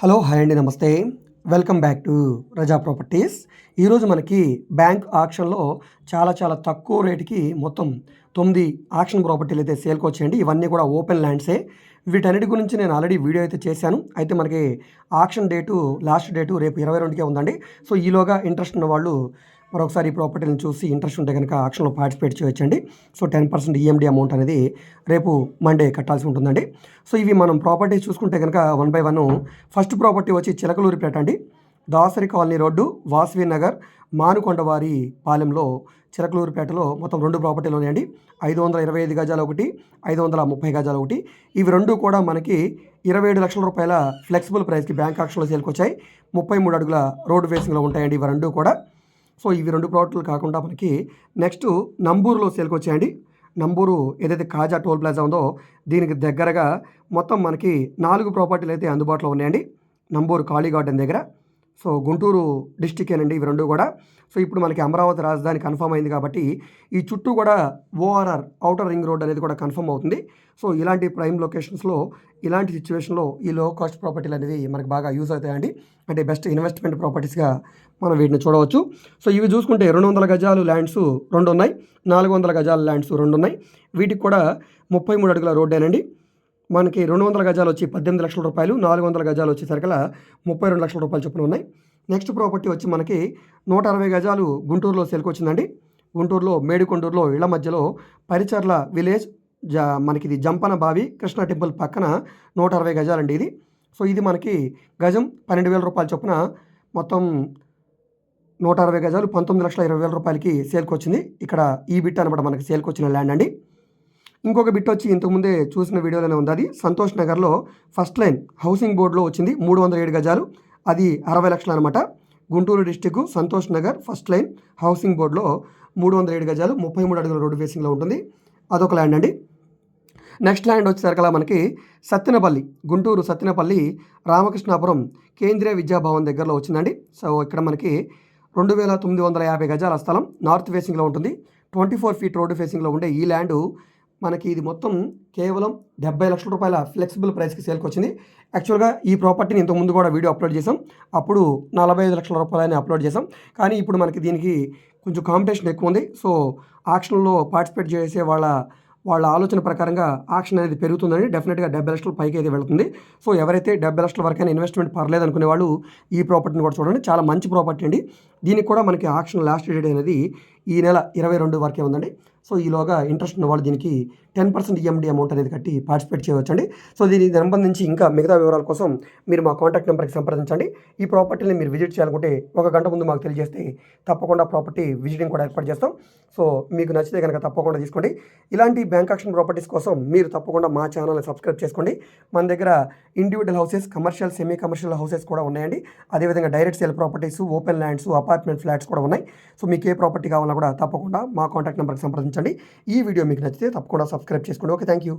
Hello hi అండి నమస్తే. Welcome back to Raza properties. ఈరోజు మనకి బ్యాంక్ ఆక్షన్లో చాలా చాలా తక్కువ రేటుకి మొత్తం తొమ్మిది ఆక్షన్ ప్రాపర్టీలు అయితే సేల్కి వచ్చాయండి. ఇవన్నీ కూడా ఓపెన్ ల్యాండ్సే. వీటన్నిటి గురించి నేను ఆల్రెడీ వీడియో అయితే చేశాను. అయితే మనకి ఆక్షన్ డేటు లాస్ట్ డేటు రేపు ఇరవై రెండుకే ఉందండి. సో ఈలోగా ఇంట్రెస్ట్ ఉన్న వాళ్ళు మరొకసారి ఈ ప్రాపర్టీని చూసి ఇంట్రెస్ట్ ఉంటే కనుక ఆక్షన్లో పార్టిసిపేట్ చేయొచ్చండి. So ten percent EMD amount అనేది రేపు మండే కట్టాల్సి ఉంటుందండి. సో ఇవి మనం ప్రాపర్టీస్ చూసుకుంటే కనుక one by one first property వచ్చి చిలకలూరిపేట అండి. దాసరి కాలనీ రోడ్డు వాసవి నగర్ మానుకొండవారి పాలెంలో చిలకలూరిపేటలో మొత్తం రెండు ప్రాపర్టీలు ఉన్నాయండి. ఐదు వందల ఇరవై ఐదు గజాలు ఒకటి ఐదు వందల ముప్పై గజాలు ఒకటి. ఇవి రెండు కూడా మనకి ఇరవై ఏడు లక్షల రూపాయల ఫ్లెక్సిబుల్ ప్రైస్కి బ్యాంక్ ఆక్షన్లో సేల్కొచ్చాయి. ముప్పై మూడు అడుగుల రోడ్డు ఫేసింగ్లో ఉంటాయండి ఇవి రెండు కూడా. సో ఇవి రెండు ప్రోడక్ట్లు కాకుండా మనకి నెక్స్ట్ నంబూరులో సేల్కి వచ్చాయండి. నంబూరు ఏదైతే కాజా టోల్ ప్లాజా ఉందో దీనికి దగ్గరగా మొత్తం మనకి నాలుగు ప్రాపర్టీలు అయితే అందుబాటులో ఉన్నాయండి. నంబూరు కాళీ గార్డెన్ దగ్గర. సో గుంటూరు డిస్టికేనండి ఇవి రెండు కూడా. సో ఇప్పుడు మనకి అమరావతి రాజధాని కన్ఫర్మ్ అయింది కాబట్టి ఈ చుట్టూ కూడా ఓఆర్ఆర్ అవుటర్ రింగ్ రోడ్ అనేది కూడా కన్ఫర్మ్ అవుతుంది. సో ఇలాంటి ప్రైమ్ లొకేషన్స్లో ఇలాంటి సిచ్యువేషన్లో ఈ లో కాస్ట్ ప్రాపర్టీలు అనేవి మనకు బాగా యూజ్ అవుతాయండి. అంటే బెస్ట్ ఇన్వెస్ట్మెంట్ ప్రాపర్టీస్గా మనం వీటిని చూడవచ్చు. సో ఇవి చూసుకుంటే రెండు వందల గజాలు ల్యాండ్స్ రెండు ఉన్నాయి నాలుగు వందల గజాల ల్యాండ్స్ రెండు ఉన్నాయి. వీటికి కూడా ముప్పై మూడు అడుగుల రోడ్డేనండి. మనకి రెండు వందల గజాలు వచ్చి పద్దెనిమిది లక్షల రూపాయలు నాలుగు వందల గజాలు వచ్చేసరికల ముప్పై రెండు లక్షల రూపాయలు చొప్పున ఉన్నాయి. నెక్స్ట్ ప్రాపర్టీ వచ్చి మనకి నూట అరవై గజాలు గుంటూరులో సేల్కొచ్చిందండి గుంటూరులో మేడికొండూరులో ఇళ్ళ మధ్యలో పరిచర్ల విలేజ్ జ మనకి ఇది జంపన బావి కృష్ణ టెంపుల్ పక్కన నూట అరవై గజాలండి ఇది. సో ఇది మనకి గజం పన్నెండు వేల రూపాయల చొప్పున మొత్తం నూట అరవై గజాలు పంతొమ్మిది లక్షల ఇరవై వేల రూపాయలకి సేల్కి వచ్చింది. ఇక్కడ ఈ బిట్ అనమాట మనకి సేల్కి వచ్చిన ల్యాండ్ అండి. ఇంకొక బిట్ వచ్చి ఇంతకుముందే చూసిన వీడియోలోనే ఉంది. అది సంతోష్ నగర్లో ఫస్ట్ లైన్ హౌసింగ్ బోర్డులో వచ్చింది మూడు వందల ఏడు గజాలు. అది అరవై లక్షలు అనమాట Guntur district Santosh Nagar first line housing బోర్డులో మూడు వందల ఏడు గజాలు ముప్పై మూడు అడుగుల రోడ్డు ఫేసింగ్లో ఉంటుంది. అదొక ల్యాండ్ అండి. నెక్స్ట్ ల్యాండ్ వచ్చేసరికలా మనకి సత్తినపల్లి గుంటూరు సత్తినపల్లి రామకృష్ణాపురం కేంద్రీయ విద్యాభవన్ దగ్గరలో వచ్చిందండి. సో ఇక్కడ మనకి రెండు వేల తొమ్మిది వందల యాభై గజాల స్థలం నార్త్ ఫేసింగ్లో ఉంటుంది. ట్వంటీ ఫోర్ ఫీట్ రోడ్డు ఫేసింగ్లో ఉండే ఈ ల్యాండ్ మనకి ఇది మొత్తం కేవలం డెబ్బై లక్షల రూపాయల ఫ్లెక్సిబుల్ ప్రైస్కి సేల్కి వచ్చింది. యాక్చువల్గా ఈ ప్రాపర్టీని ఇంతకుముందు కూడా వీడియో అప్లోడ్ చేసాం అప్పుడు నలభై ఐదు లక్షల రూపాయలని అప్లోడ్ చేసాం కానీ ఇప్పుడు మనకి దీనికి కొంచెం కాంపిటీషన్ ఎక్కువ ఉంది. సో ఆక్షన్లో పార్టిసిపేట్ చేసే వాళ్ళ వాళ్ళ ఆలోచన ప్రకారంగా ఆక్షన్ అనేది పెరుగుతుందని డెఫినెట్గా డెబ్బై లక్షల పైకి అయితే వెళుతుంది. సో ఎవరైతే డెబ్బై లక్షల వరకైనా ఇన్వెస్ట్మెంట్ పర్లేదు అనుకునే వాళ్ళు ఈ ప్రాపర్టీని కూడా చూడండి. చాలా మంచి ప్రాపర్టీ అండి. దీనికి కూడా మనకి ఆక్షన్ లాస్ట్ డేట్ అనేది ఈ నెల ఇరవై రెండు వరకే ఉందండి. సో ఈలోగా ఇంట్రెస్ట్ ఉన్న వాళ్ళు దీనికి టెన్ పర్సెంట్ ఈఎండి అమౌంట్ అనేది కట్టి పార్టిసిపేట్ చేయవచ్చండి. సో దీనికి సంబంధించి ఇంకా మిగతా వివరాల కోసం మీరు మా కాంటాక్ట్ నెంబర్కి సంప్రదించండి. ఈ ప్రాపర్టీని మీరు విజిట్ చేయాలనుకుంటే ఒక గంట ముందు మాకు తెలియజేస్తే తప్పకుండా ప్రాపర్టీ విజిటింగ్ కూడా ఏర్పాటు చేస్తాం. సో మీకు నచ్చితే కనుక తప్పకుండా తీసుకోండి. ఇలాంటి బ్యాంక్ ఆక్షన్ ప్రాపర్టీస్ కోసం మీరు తప్పకుండా మా ఛానల్ని సబ్స్క్రైబ్ చేసుకోండి. మన దగ్గర individual houses commercial semi commercial houses కూడా ఉన్నాయండి. అదేవిధంగా direct sale properties open lands apartment flats కూడా ఉన్నాయి. సో మీకు ఏ ప్రాపర్టీ కావాలన్నా కూడా తప్పకుండా మా కాంటాక్ట్ నెంబర్కి సంప్రదించండి. ఈ వీడియో మీకు నచ్చితే తప్పకుండా సబ్స్క్రైబ్ చేసుకోండి. Okay thank you